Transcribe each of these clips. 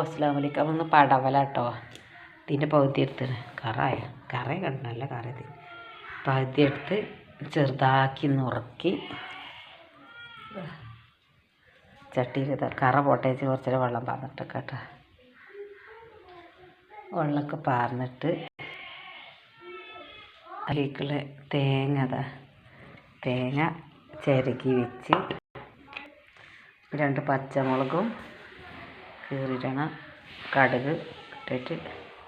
അസ്സാം വലൈക്കും ഒന്ന് പടവല കേട്ടോ ഇതിന്റെ പകുതി എടുത്തത് കറായ. കറ കണ്ടല്ല കറ പകുതി എടുത്ത് ചെറുതാക്കി നുറുക്കി ചട്ടിയിൽ കറ പൊട്ടേച്ച് കുറച്ചേരം വെള്ളം പാർന്നിട്ട് കേട്ടോ വെള്ളമൊക്കെ പാർന്നിട്ട് അതിലേക്കുള്ള തേങ്ങ തേങ്ങ ചിരകി വെച്ച് രണ്ട് പച്ചമുളകും കീറിയിടണം കടുക് ഇട്ടിട്ട്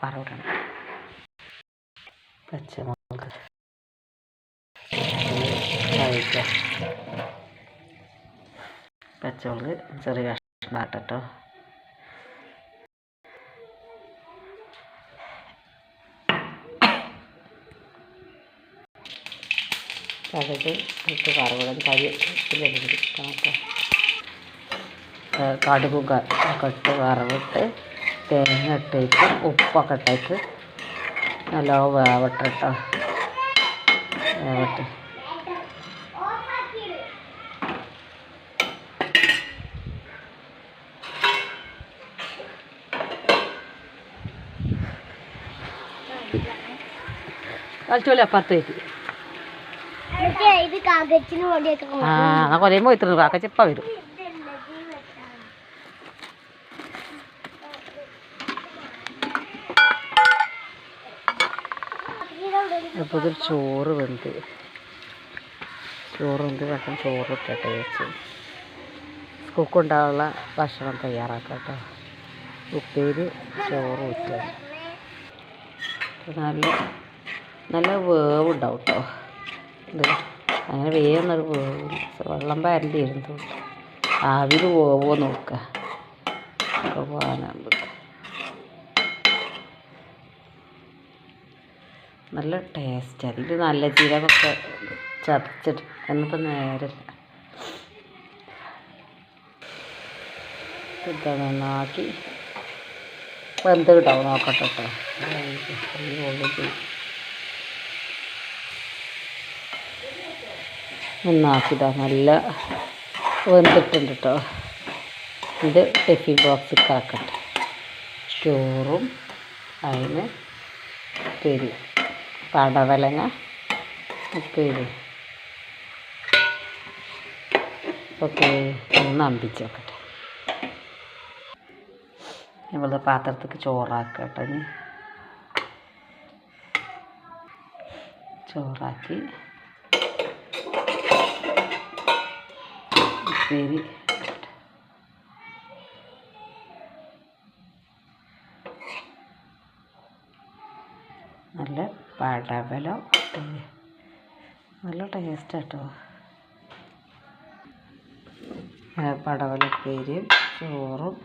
വറവിടണം. പച്ചമുളക് പച്ചമുളക് ചെറിയ കഷ്ണം ആട്ടട്ടോ കടുക് ഇട്ട് വറവിടും. കരി കേട്ടോ. കടുകും ഒക്കെ ഇട്ട് വറവിട്ട് തേങ്ങ ഇട്ടിട്ട് ഉപ്പൊക്കെ ഇട്ടിട്ട് നല്ല വേവട്ടെ. കേട്ടോ വേവട്ടെ അപ്പുറത്തേക്ക് ആ കൊലയുമ്പോൾ ഇത്ര കാക്കച്ചിപ്പ വരും. അപ്പോൾ ഇതിൽ ചോറ് വെന്ത്. ചോറ് വെന്ത് ഭക്ഷണം ചോറ് ഇട്ടെ വെച്ച്. കുക്കുണ്ടാവുള്ള ഭക്ഷണം തയ്യാറാക്കട്ടെ ഉപ്പേര് ചോറ് ഊറ്റ. നല്ല നല്ല വേവ് ഉണ്ടാവും കേട്ടോ. ഇത് അങ്ങനെ വേവുന്നൊരു വേവ്. വെള്ളം പാരണ്ടി ആവിയിൽ വേവോ നോക്കുക. നല്ല ടേസ്റ്റ് അതിൽ നല്ല ജീരകമൊക്കെ ചതച്ചിട്ട്. എന്നിപ്പോൾ നേരല്ല. ഇത് നന്നാക്കി. വെന്ത് കിട്ടാവും നോക്കട്ടെ കേട്ടോ ഈ ഉള്ളിൽ നന്നാക്കിതാ നല്ല വെന്തിട്ടുണ്ട് കേട്ടോ ഇത് ടിഫിൻ ബോക്സിൽ കാക്കട്ടെ ചോറും അതിന് ഉപ്പേരി പടവലങ്ങ ഉപ്പേരി ഓക്കെ ഒന്ന് അമ്പിച്ച് വെക്കട്ടെ. ഇവളുടെ പാത്രത്തേക്ക് ചോറാക്കട്ടെ കേട്ടോ ഇനി. ചോറാക്കി. ഉപ്പേരി നല്ല പടവല നല്ല ടേസ്റ്റ് കേട്ടോ പടവലപ്പേരിയും ചോറും.